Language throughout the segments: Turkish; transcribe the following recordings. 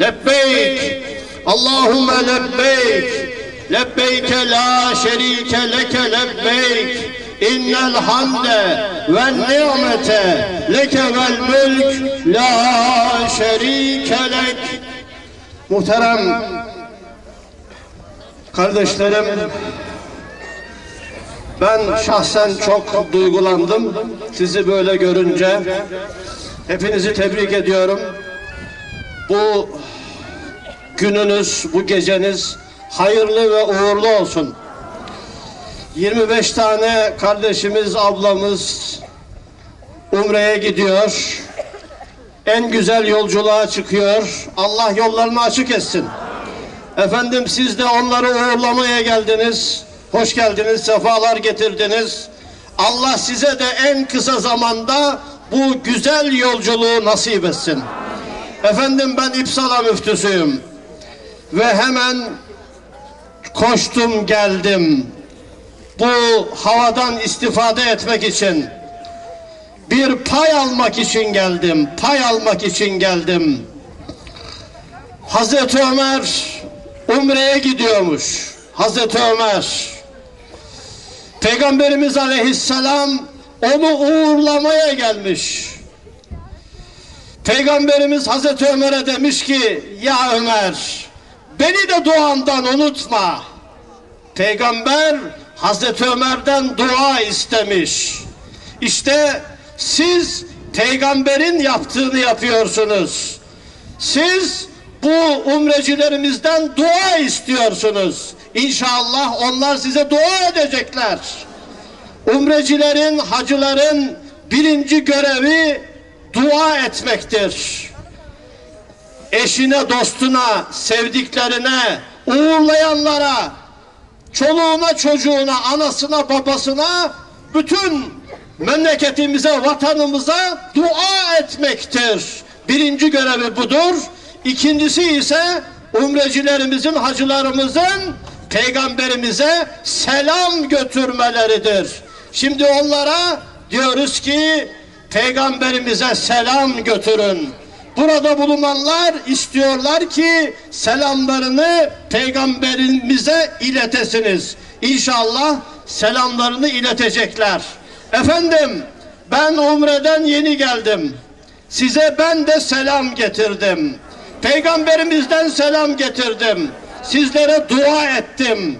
lebbeyk. Allahümme lebbeyk. Lebbeyke la şerike leke lebbeyk. İnnel hamde ve nimete leke vel mülk. La şerike lek. Muhterem kardeşlerim ben şahsen çok duygulandım. Sizi böyle görünce. Hepinizi tebrik ediyorum. Bu gününüz, bu geceniz hayırlı ve uğurlu olsun. 25 tane kardeşimiz, ablamız Umre'ye gidiyor. En güzel yolculuğa çıkıyor. Allah yollarını açık etsin. Efendim siz de onları uğurlamaya geldiniz. Hoş geldiniz, sefalar getirdiniz. Allah size de en kısa zamanda bu güzel yolculuğu nasip etsin. Efendim ben İpsala müftüsüyüm. Ve hemen koştum geldim. Bu havadan istifade etmek için bir pay almak için geldim. Pay almak için geldim. Hazreti Ömer Umre'ye gidiyormuş. Hazreti Ömer Peygamberimiz aleyhisselam onu uğurlamaya gelmiş. Peygamberimiz Hazreti Ömer'e demiş ki ya Ömer beni de duandan unutma. Peygamber Hazreti Ömer'den dua istemiş. İşte siz peygamberin yaptığını yapıyorsunuz. Siz bu umrecilerimizden dua istiyorsunuz. İnşallah onlar size dua edecekler. Umrecilerin, hacıların birinci görevi dua etmektir. Eşine, dostuna, sevdiklerine, uğurlayanlara, çoluğuna, çocuğuna, anasına, babasına, bütün memleketimize, vatanımıza dua etmektir. Birinci görevi budur. İkincisi ise umrecilerimizin, hacılarımızın peygamberimize selam götürmeleridir. Şimdi onlara diyoruz ki peygamberimize selam götürün. Burada bulunanlar istiyorlar ki selamlarını peygamberimize iletesiniz. İnşallah selamlarını iletecekler. Efendim ben Umre'den yeni geldim. Size ben de selam getirdim. Peygamberimizden selam getirdim. Sizlere dua ettim.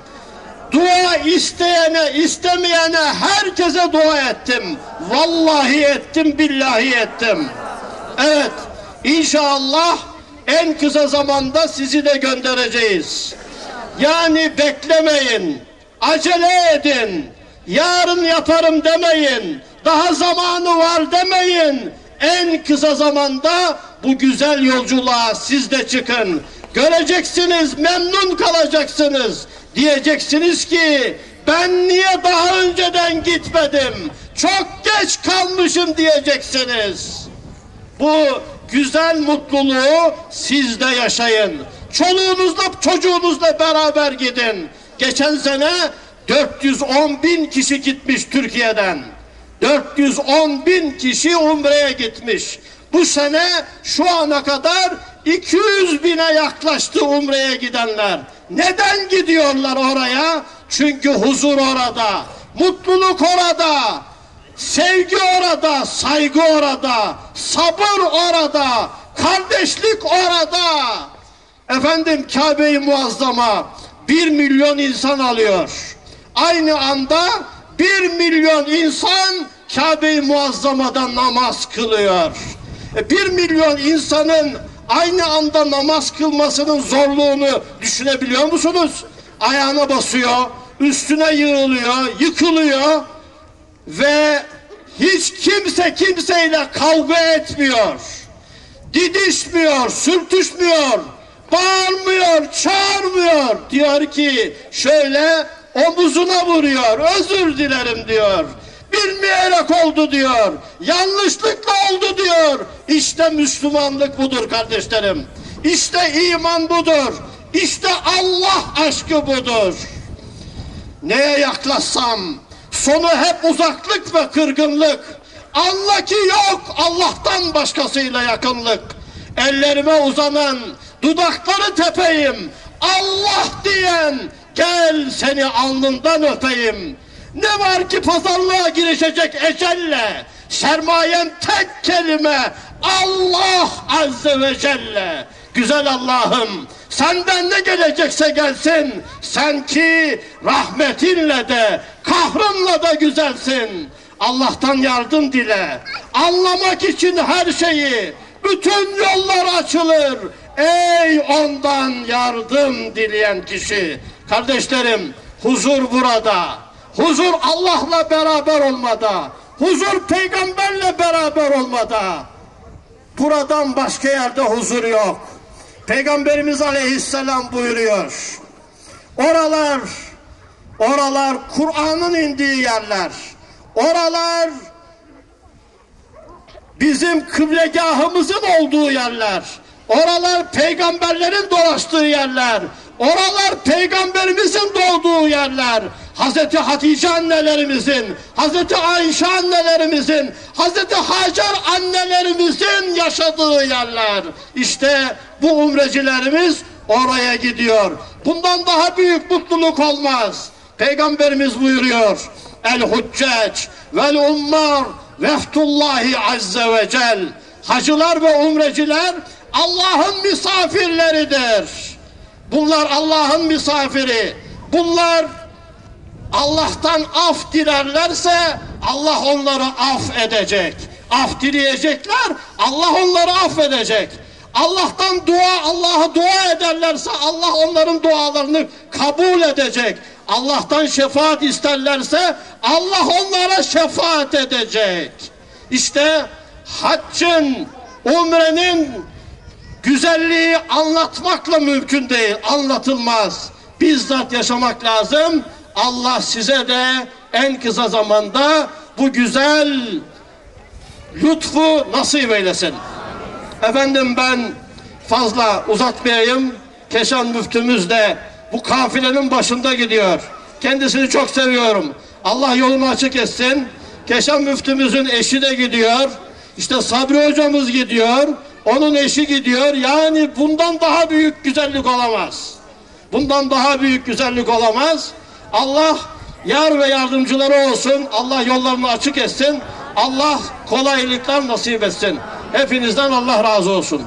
Dua isteyene, istemeyene herkese dua ettim. Vallahi ettim, billahi ettim. Evet, inşallah en kısa zamanda sizi de göndereceğiz. Yani beklemeyin, acele edin, yarın yaparım demeyin, daha zamanı var demeyin. En kısa zamanda bu güzel yolculuğa siz de çıkın. Göreceksiniz, memnun kalacaksınız. Diyeceksiniz ki ben niye daha önceden gitmedim? Çok geç kalmışım diyeceksiniz. Bu güzel mutluluğu siz de yaşayın. Çoluğunuzla çocuğunuzla beraber gidin. Geçen sene 410 bin kişi gitmiş Türkiye'den. 410 bin kişi Umre'ye gitmiş. Bu sene şu ana kadar 200 bine yaklaştı Umre'ye gidenler. Neden gidiyorlar oraya? Çünkü huzur orada, mutluluk orada, sevgi orada, saygı orada, sabır orada, kardeşlik orada. Efendim Kabe-i Muazzama bir milyon insan alıyor. Aynı anda bir milyon insan Kabe-i Muazzama'da namaz kılıyor. E, bir milyon insanın aynı anda namaz kılmasının zorluğunu düşünebiliyor musunuz? Ayağına basıyor, üstüne yığılıyor, yıkılıyor ve hiç kimse kimseyle kavga etmiyor. Didişmiyor, sürtüşmüyor, bağırmıyor, çağırmıyor. Diyor ki şöyle omuzuna vuruyor, özür dilerim diyor. Bilmeyerek oldu diyor. Yanlışlıkla oldu diyor. İşte Müslümanlık budur kardeşlerim. İşte iman budur. İşte Allah aşkı budur. Neye yaklaşsam sonu hep uzaklık ve kırgınlık. Allah ki yok Allah'tan başkasıyla yakınlık. ellerime uzanan, dudakları tepeyim, Allah diyen, gel seni alnından öpeyim. Ne var ki pazarlığa girişecek ecelle, sermayem tek kelime, Allah Azze ve Celle. Güzel Allah'ım, senden ne gelecekse gelsin, sen ki rahmetinle de, kahrınla da güzelsin. Allah'tan yardım dile, anlamak için her şeyi, bütün yollar açılır. Ey ondan yardım dileyen kişi. Kardeşlerim, huzur burada. Huzur Allah'la beraber olmada. Huzur peygamberle beraber olmada. Buradan başka yerde huzur yok. Peygamberimiz aleyhisselam buyuruyor. Oralar, oralar Kur'an'ın indiği yerler. Oralar bizim kıblegahımızın olduğu yerler. Oralar peygamberlerin dolaştığı yerler. Oralar peygamberimizin doğduğu yerler. Hazreti Hatice annelerimizin, Hazreti Ayşe annelerimizin, Hazreti Hacer annelerimizin yaşadığı yerler. İşte bu umrecilerimiz oraya gidiyor. Bundan daha büyük mutluluk olmaz. Peygamberimiz buyuruyor. El huccac vel ummar veftullahi azze ve cel. Hacılar ve umreciler Allah'ın misafirleridir. Bunlar Allah'ın misafiri. Bunlar Allah'tan af dilerlerse Allah onları af edecek. Af dileyecekler, Allah onları affedecek. Allah'tan dua, Allah'a dua ederlerse Allah onların dualarını kabul edecek. Allah'tan şefaat isterlerse Allah onlara şefaat edecek. İşte haccın, umrenin güzelliği anlatmakla mümkün değil, anlatılmaz. Bizzat yaşamak lazım. Allah size de en kısa zamanda bu güzel lütfu nasip eylesin. Efendim ben fazla uzatmayayım. Keşan müftümüz de bu kafilenin başında gidiyor. Kendisini çok seviyorum. Allah yolunu açık etsin. Keşan müftümüzün eşi de gidiyor. İşte Sabri hocamız gidiyor. Onun eşi gidiyor. Yani bundan daha büyük güzellik olamaz. Bundan daha büyük güzellik olamaz. Allah yar ve yardımcıları olsun. Allah yollarını açık etsin. Allah kolaylıklar nasip etsin. Hepinizden Allah razı olsun.